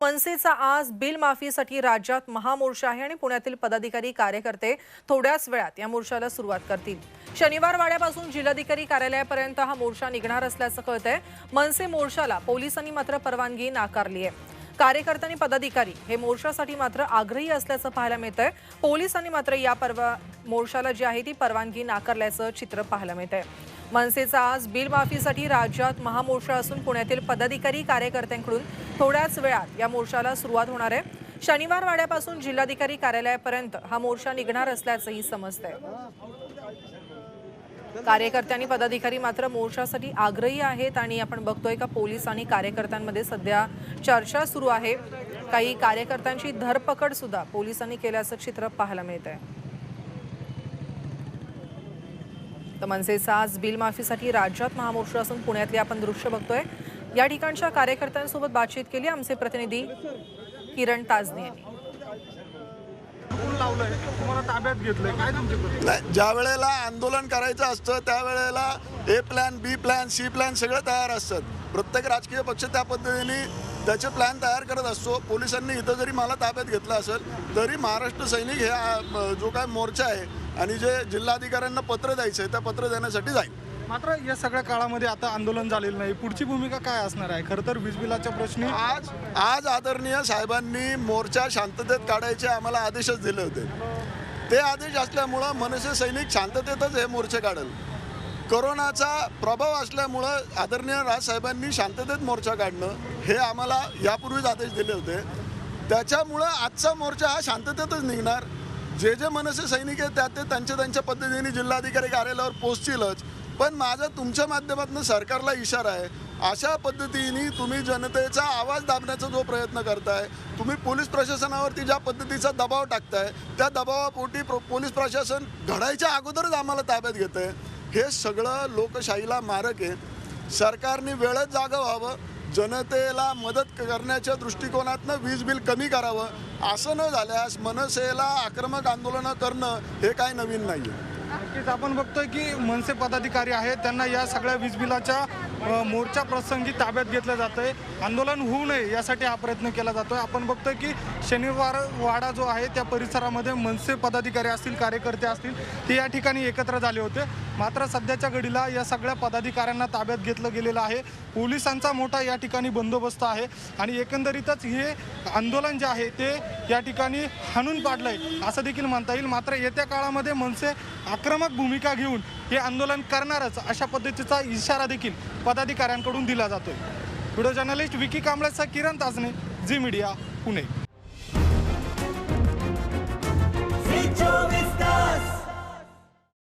मनसेचा आज बिल माफीसाठी राज्यात महामोर्चा आहे आणि पुण्यातील पदाधिकारी कार्यकर्ते थोड्याच वेळात या मोर्चाला सुरुवात करतील. शनिवार वाड्यापासून जिल्हाधिकारी कार्यालयापर्यंत हा मोर्चा निघणार असल्याचं कळतंय. मनसे मोर्चाला पोलिसांनी मात्र परवानगी नाकारली आहे कार्यकर्ते आणि पदाधिकारी हे मोर्चासाठी मात्र आग्रही असल्याचं पाहायला मिळतंय. पोलिसांनी मात्र या परवा मोर्चाला जी आहे ती परवानगी नाकारल्याचं चित्र पाहायला मिळतंय. मनसेचा आज बिल माफीसाठी राज्यात महामोर्चा असून पुण्यातील पदाधिकारी कार्यकर्त्यांकडून थोड्याच वेळात या मोर्चाला सुरुवात होणार आहे. शनिवार वाड्यापासून जिल्हाधिकारी कार्यालयापर्यंत हा मोर्चा निघणार असल्याचंही समजतंय. कार्यकर्त्यांनी पदाधिकारी मात्र मोर्चासाठी आग्रही आहेत आणि आपण बघतोय का पोलीस आणि कार्यकर्त्यांमध्ये सध्या चर्चा सुरू आहे. काही कार्यकर्त्यांची धरपकड सुद्धा पोलिसांनी केल्याचं चित्र पाहायला मिळत आहे तर मनसेचा आज बिल माफीसाठी राज्यात महामोर्चा असून पुण्यातले आपण दृश्य बघतोय. या ठिकाणच्या कार्यकर्त्यांसोबत बातचीत केली आमचे प्रतिनिधी किरण ताजने यांनी. लावलंय. तुम्हाला ताब्यात घेतलंय. काय तुमची नाही ज्या वेळेला आंदोलन करायचं असतं त्यावेळेला A plan B plan C plan सगळं तयार असतात. प्रत्येक राजकीय पक्ष त्या पद्धतीने त्याचे प्लॅन तयार करत असतो. पोलिसांनी इथं जरी मला ताब्यात घेतलं असेल तरी महाराष्ट्र सैनिक हे जो काय मोर्चा आहे आणि जे जिल्हाधिकाऱ्यांना पत्र द्यायचं आहे त्या पत्र देण्यासाठी जाईल. मात्र या सगळ्या काळामध्ये आता आंदोलन झालेलं नाही. पुढची भूमिका काय असणार आहे? खरं तर वीज बिलाच्या प्रश्नी आज आज आदरणीय साहेबांनी मोर्चा शांततेत काढायचे आम्हाला आदेशच दिले होते. ते आदेश असल्यामुळं मनसे सैनिक शांततेतच हे मोर्चे काढेल. करोनाचा प्रभाव असल्यामुळं आदरणीय राजसाहेबांनी शांततेत मोर्चा काढणं हे आम्हाला यापूर्वीच आदेश दिले होते. त्याच्यामुळं आजचा मोर्चा हा शांततेतच निघणार. जे जे मनसे सैनिक आहेत त्या ते त्यांच्या त्यांच्या पद्धतीने जिल्हाधिकारी कार्यालयावर पोहोचतीलच. पण माझा तुमच्या माध्यमातून सरकारला इशारा आहे. अशा पद्धतीने तुम्ही जनतेचा आवाज दाबण्याचा जो प्रयत्न करताय तुम्ही पोलीस प्रशासनावरती ज्या पद्धतीचा दबाव टाकताय त्या दबावापोटी प्र- पोलीस प्रशासन घडायच्या अगोदरच आम्हाला ताब्यात घेत आहे हे सगळं लोकशाहीला मारक आहे. सरकारने वेळेत जागं व्हावं जनतेला मदत करण्याच्या दृष्टिकोनातनं वीज बिल कमी करावं असं न झाल्यास मनसेला आक्रमक आंदोलनं करणं हे काय नवीन नाही आहे नक्कीच आपण बघतोय की मनसे पदाधिकारी आहेत त्यांना या सगळ्या वीज बिलाच्या मोर्चा प्रसंगी ताब्यात घेतलं जातं आहे आंदोलन होऊ नये यासाठी हा प्रयत्न केला जातो आहे आपण बघतोय की शनिवार वाडा जो आहे त्या परिसरामध्ये मनसे पदाधिकारी असतील कार्यकर्ते असतील ते या ठिकाणी एकत्र झाले होते. मात्र सध्याच्या घडीला या सगळ्या पदाधिकाऱ्यांना ताब्यात घेतलं गेलेलं आहे. पोलिसांचा मोठा या ठिकाणी बंदोबस्त आहे आणि एकंदरीतच हे आंदोलन जे आहे ते या ठिकाणी हाणून पाडलंय असं देखील म्हणता येईल. मात्र येत्या काळामध्ये मनसे आक्रमक भूमिका घेऊन हे आंदोलन करणारच अशा पद्धतीचा इशारा देखील पदाधिकाऱ्यांकडून दिला जातोय. व्हिडिओ जर्नलिस्ट विकी कांबळेचा किरण ताजने झी मीडिया पुणे.